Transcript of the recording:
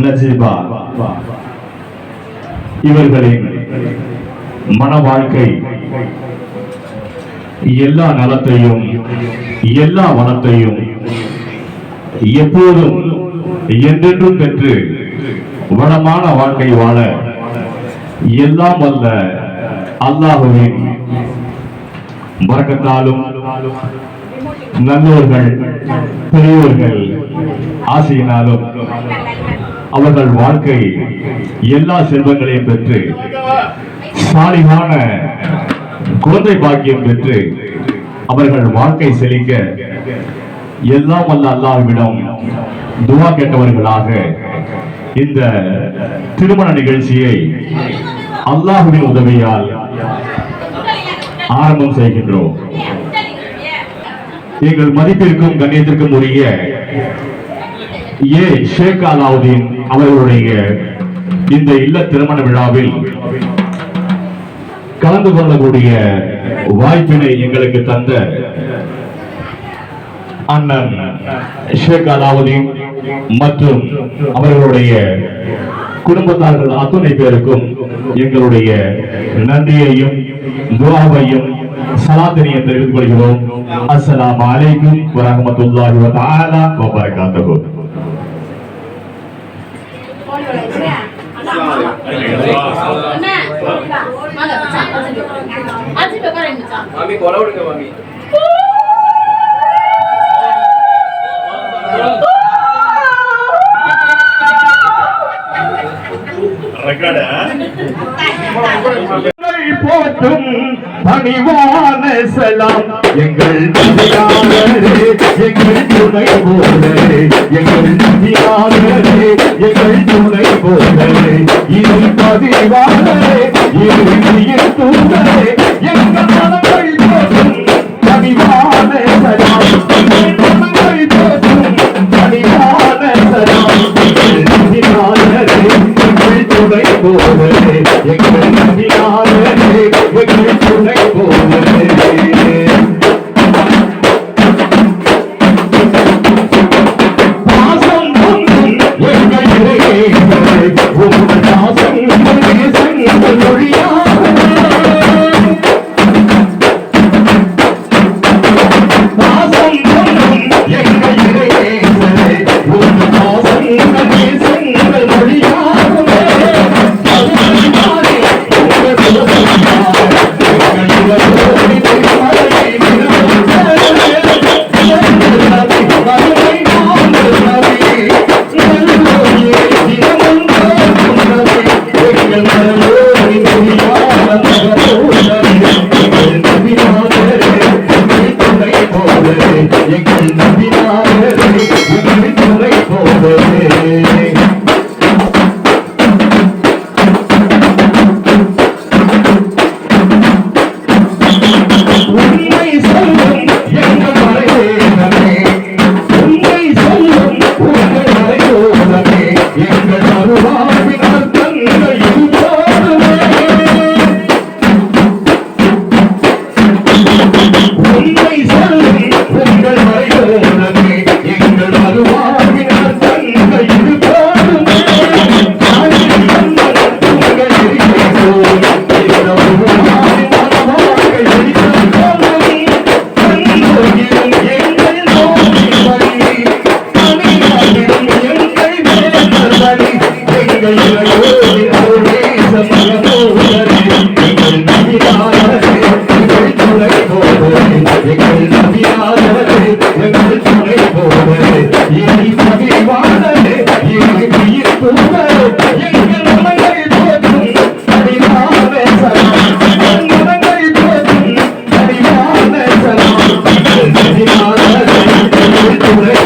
நஜீபா இவர்களின் மன வாழ்க்கை எல்லா நலத்தையும் எல்லா வளத்தையும் எப்போதும் என்றென்றும் பெற்று வளமான வாழ்க்கை வாழ எல்லாம் வல்ல அல்லாஹுவின் வரக்கத்தாலும் நல்லோர்கள் பெரியோர்கள் ஆசையினாலும் அவர்கள் வாழ்க்கை எல்லா செல்வங்களையும் பெற்று சாலிகான குழந்தை பாக்கியம் பெற்று அவர்கள் வாழ்க்கை செழிக்க எல்லாம் வல்ல அல்லாஹ்விடம் துவா கேட்டவர்களாக இந்த திருமண நிகழ்ச்சியை அல்லாஹுவின் உதவியால் ஆரம்பம் செய்கின்றோம். எங்கள் மதிப்பிற்கும் கண்ணியத்திற்கும் உரிய ஏ ஷேக் அலாவுதீன் அவர்களுடைய இந்த இல்ல திருமண விழாவில் கலந்து கொள்ளக்கூடிய வாய்ப்பினை எங்களுக்கு தந்த அண்ணன் ஷேக் அலாவுதீன் மற்றும் அவர்களுடைய குடும்பத்தார்கள் அத்துணை பேருக்கும் எங்களுடைய நன்றியையும் துவாவையும் சலாத்தினையும் தெரிவித்துக் கொள்கிறோம். அஸ்லாம் அலைக்கும் வரஹ்மத்துல்லாஹி வபரகாத்துஹு மாமி கொலை விடுங்க மாமி. போற்றும் பணிவான சலாம் எங்கள் நபியானரே எங்கள் துணை போலரே எங்கள் நபியானரே எங்கள் துணை போலரே இது பதிவானரே இது தூதரே எங்கள் மனங்கள் போதும் பணிவான எங்கள் நம்பினாரே Oh, my God. तुम्हें